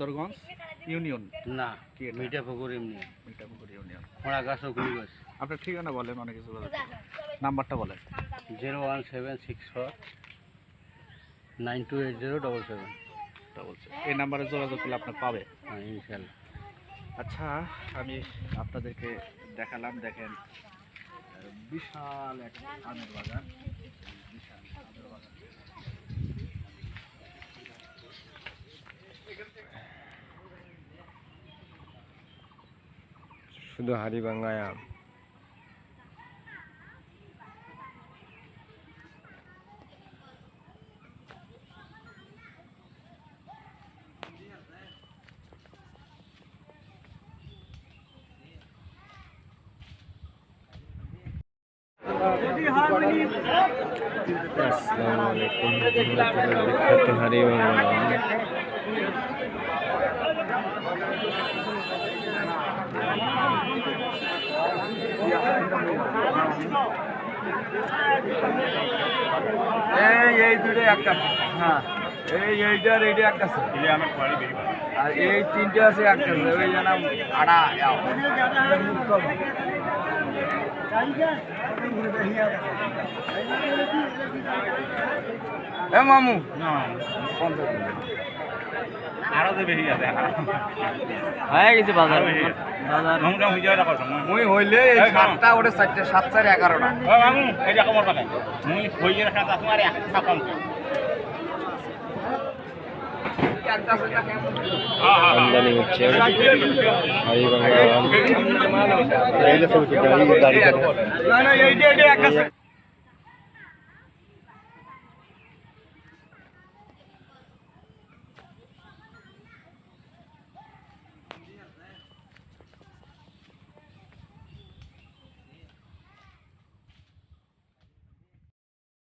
দরগঞ্জ union? না কি এটা? মিঠা পুকুর এমনি মিঠাপুকুর ইউনিয়ন। খোঁড়া গাছ ওগুলি গাছ। আপনার ঠিকানা বলেন অনেক কিছু বলেন। নাম্বারটা বলেন। Zero one seven six four nine two eight zero double seven. তা বলছে এই নাম্বারে যোগাযোগ করলে আপনার পাবে। হ্যাঁ ইনশাল্লাহ। আচ্ছা আমি আপনাদেরকে দেখালাম দেখেন বিশাল এক আমের বাগান। শুধু হাড়ি ভাঙ্গায় আম আসসালামু আলাইকুম বিখ্যাত হাড়ি ভাঙ্গা আম এই এই দুটো একটা হ্যাঁ এই এইটার এইটা একটা আর এই তিনটে আছে একটা আছে ওই জন্য আড়া এ মামু। আরও তো বেশি আছে। হয়ে গেছে বাজার। ঘুমটা হয়ে যাওয়াটা কথা মুই হইলে। সাতটা ওটা চারটে সাত চার এগারোটা। মামু এই যে খবর মুই হয়ে রাখা তো তোমার একটা কম আমদানি হচ্ছে। হাড়ি ভাঙ্গা আম এই গাড়ি দাঁড়িয়ে